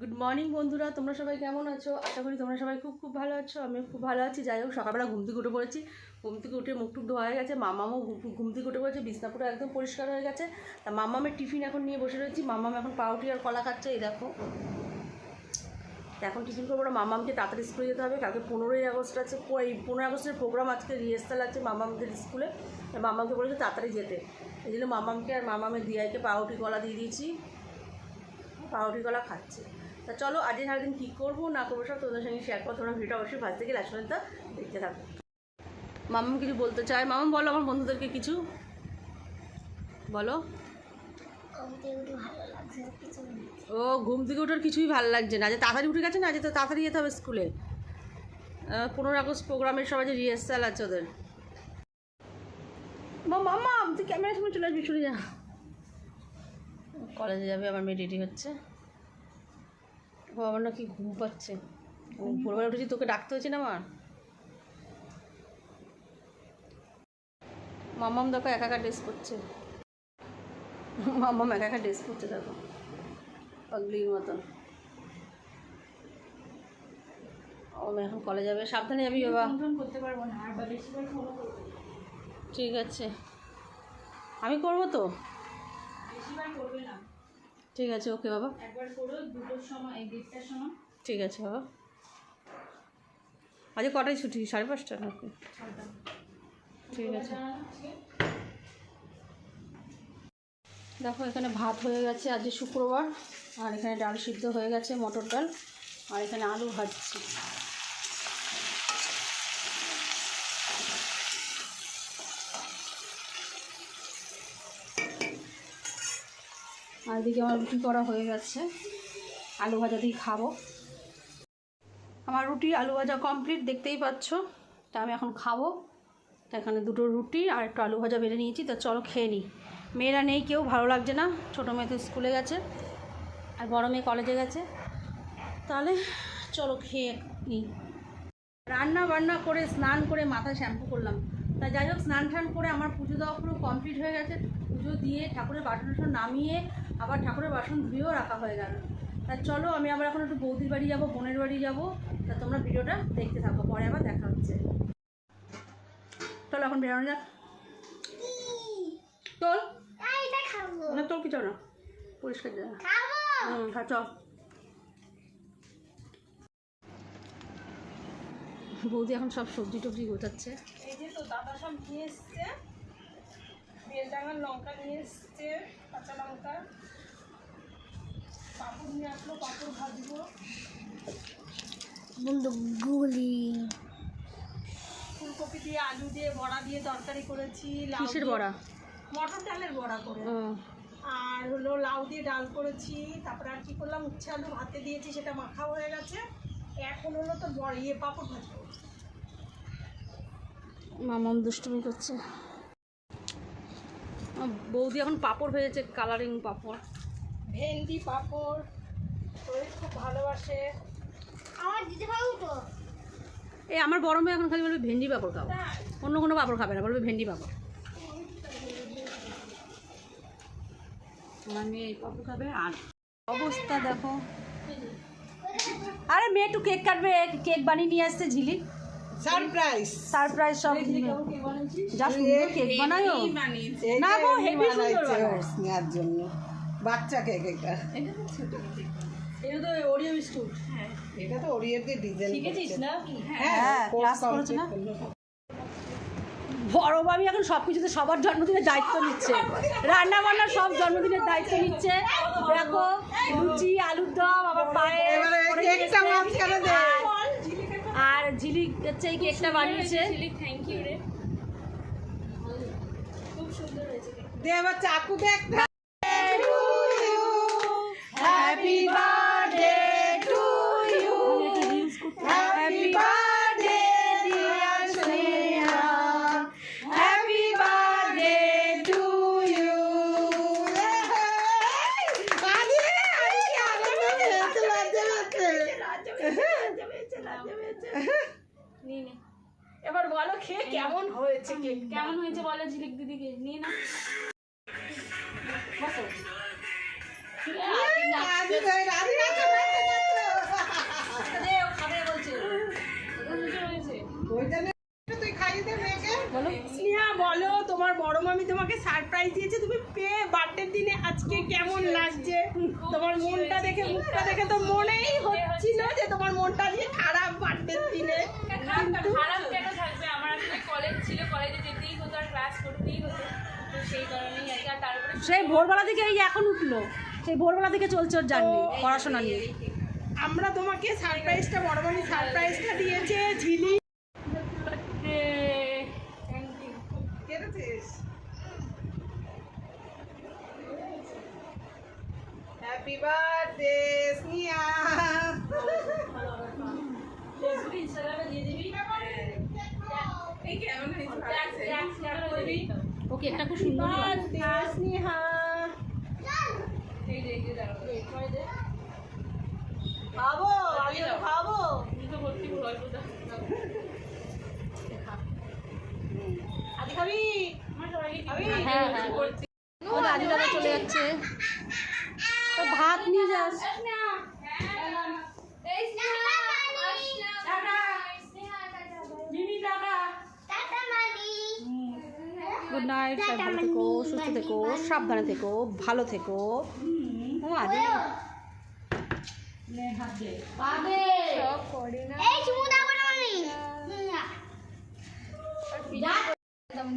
Good morning বন্ধুরা। তোমরা সবাই কেমন আছো? আশা করি তোমরা সবাই খুব খুব ভালো আছো। আমি খুব ভালো আছি। যাই হোক, সকালবেলা ঘুম থেকে উঠে পড়েছি। ঘুম থেকে উঠে মুখ টুক ধোয়া হয়ে গেছে। মামামও ঘুম- থেকে উঠে পড়েছে। বিছনাপুরে একদম পরিষ্কার হয়ে গেছে। তা মামামের টিফিন এখন নিয়ে বসে রয়েছি। মামাম এখন পাউরুটি আর কলা খাচ্ছে, এই দেখো। এখন টিফিন করব মামামকে তাড়াতাড়ি স্কুলে যেতে হবে। কালকে পনেরোই আগস্ট আছে। এই পনেরোই আগস্টের প্রোগ্রাম আজকে রিহার্সাল আছে মামামদের স্কুলে। তা মামামকে বলেছে তাড়াতাড়ি যেতে। এই জন্য মামামকে আর মামামের দিয়াইকে পাউরুটি কলা দিয়ে দিয়েছি। পাউরুটি কলা খাচ্ছে। তা চলো আজকে সারাদিন কী করব না করব সব তোমাদের সঙ্গে শেয়ার করো তোমরা ভিডিও অবশ্যই ফার্স্ট থেকে লাস্ট পর্যন্ত দেখতে থাকো। মামাম কিছু বলতে চায়? মামাম বলো আমার বন্ধুদেরকে কিছু। বলো। ও ঘুম থেকে ওঠার কিছুই ভালো লাগছে না। যে তাড়াতাড়ি উঠে গেছে না যে তো তাড়াতাড়ি যেতে হবে স্কুলে। পনেরো আগস্ট প্রোগ্রামের সবাই যে রিহার্সাল আছে ওদের। মামা তুই ক্যামেরার সময় চলে আসবি চলে যা। কলেজে যাবে আমার মেয়ে রেডি হচ্ছে। আমার নাকি ঘুম পাচ্ছে। ভোরবেলা উঠেছি তোকে ডাকতে হয়েছে না আমার? মামাম দেখো একা একা ড্রেস করছে। মামাম একা একা ড্রেস করছে দেখো। পাগলির মতন। ও এখন কলেজ যাবে। সাবধানে যাবি বাবা। করতে পারব না আর। ঠিক আছে। আমি করব তো? বেশিবার করবে না। ঠিক আছে ওকে বাবা। একবার করো দুটোর সময় এই দেড়টার সময় ঠিক আছে বাবা। আজকে কটায় ছুটি? সাড়ে পাঁচটা নাকি? ঠিক আছে। ঠিক আছে দেখো এখানে ভাত হয়ে গেছে আজ শুক্রবার আর এখানে ডাল সিদ্ধ হয়ে গেছে মটর ডাল আর এখানে আলু ভাজছি। আর এদিকে আমার রুটি করা হয়ে গেছে। আলু ভাজা দিয়ে খাব। আমার রুটি আলু ভাজা কমপ্লিট দেখতেই পাচ্ছ? তা আমি এখন খাব। তো এখানে দুটো রুটি আর একটু আলু ভাজা বেড়ে নিয়েছি, তো চলো খেয়ে নিই মেয়েরা নেই, কেউ ভালো লাগছে না। ছোটো মেয়ে তো স্কুলে গেছে আর বড় মেয়ে কলেজে গেছে। তাহলে চলো খেয়ে নিই রান্না বান্না করে, স্নান করে মাথায় শ্যাম্পু করলাম। তা যাই হোক স্নান টান করে আমার পুজো দেওয়া পুরো কমপ্লিট হয়ে গেছে। পুজো দিয়ে ঠাকুরের বাসন টাসন নামিয়ে আবার ঠাকুরের বাসন ধুয়েও রাখা হয়ে গেল। তা চলো আমি আবার এখন একটু বৌদির বাড়ি যাব বোনের বাড়ি যাব। তা তোমরা ভিডিওটা দেখতে থাকো পরে আবার দেখা হচ্ছে। চলো এখন বেরোনো যাক। চল না তোর কিছু না পরিষ্কার হুম খা চল। বৌদি এখন সব সবজি টবজি গোটাচ্ছে এই যে তো দাদা সব নিয়ে এসছে। বেলডাঙার লঙ্কা নিয়ে এসছে কাঁচা লঙ্কা। পাপড় নিয়ে আসলো পাপড় ভাজবো। গুলি। ফুলকপি দিয়ে আলু দিয়ে বড়া দিয়ে তরকারি করেছি কিসের বড়া? মটর ডালের বড়া করে। আর হলো লাউ দিয়ে ডাল করেছি তারপরে আর কি করলাম উচ্ছে আলু ভাতে দিয়েছি সেটা মাখা হয়ে গেছে। এখন হলো তো বড় ইয়ে পাপড় ভাজবো। মামন দুষ্টুমি করছে। বৌদি এখন পাপড় ভেজেছে কালারিং পাপড়। ভেন্ডি পাপড় শরীর খুব ভালোবাসে। আমার পারব তো। এই আমার বড় মেয়ে এখন খালি বলবে ভেন্ডি পাপড় খাব অন্য কোনো পাপড় খাবে না বলবে ভেন্ডি পাপড়। আমার মেয়ে এই পাপড় খাবে আর অবস্থা দেখো। আরে মেয়ে একটু কেক কাটবে কেক বানিয়ে নিয়ে আসছে ঝিলি সারপ্রাইজ সারপ্রাইজ সব যা সুন্দর কেক বানায়ো? না গো হেভি সুন্দর স্নেহার জন্য। বাচ্চা কেক এটা। এটা তো ওরিও বিস্কুট এটা তো ওরিয়েতে ডিজাইন শিখেছিস না? হ্যাঁ, ক্লাস করেছে। না? বড় মামি এখন সব কিছুতে সবার জন্মদিনের দায়িত্ব নিচ্ছে। রান্না বান্না সব জন্মদিনের দায়িত্ব নিচ্ছে। দেখো লুচি আলুর দম আবার পায়ে এবারে করে কেকটা দিয়েছে। মাঝখানে দে আর ঝিলি হচ্ছে এই কেকটা বানিয়েছে থ্যাংক ইউ রে খুব সুন্দর হয়েছে দে এবার চাকু দে একটা happy birthday to you happy birthday dear Sneha happy birthday to you আরে আরে কি আনন্দ হয়েছে লজ্জা লাগছে নিয়ে নে। এবার বলো খেয়ে কেমন হয়েছে কেক কেমন হয়েছে বলো ঝিলিক দিদিকে নিয়ে না তোমাকে সারপ্রাইজ দিয়েছে তুমি পেয়ে বার্থডের দিনে আজকে কেমন লাগছে? তোমার মনটা দেখে মুখটা দেখে তো মনেই হচ্ছিল যে তোমার মনটা দিয়ে খারাপ বার্থডের দিনে। খারাপ কেন থাকবে? আমার আসলে কলেজ ছিল কলেজে যেতেই হতো আর ক্লাস করতেই হতো। সেই কারণেই আর তারপরে সেই ভোরবেলা থেকে এই এখন উঠল সেই ভোরবেলা থেকে চলছে ওর জার্নি পড়াশোনা নিয়ে। আমরা তোমাকে সারপ্রাইজটা বড় বড় সারপ্রাইজটা দিয়েছে ঝিলি হ্যাপি বার্থডে স্নিয়া ওকে একটা খুব সুন্দর স্নেহা খাব আমি তো খাব? আজ খাবি? খাবি হ্যাঁ হ্যাঁ। ও দাদি দাদা চলে যাচ্ছে। তো ভাত নিয়ে যাস গুড নাইট সবাই ভালো থেকো সুস্থ থেকো সাবধানে থেকো ভালো থেকো। না তোমাদের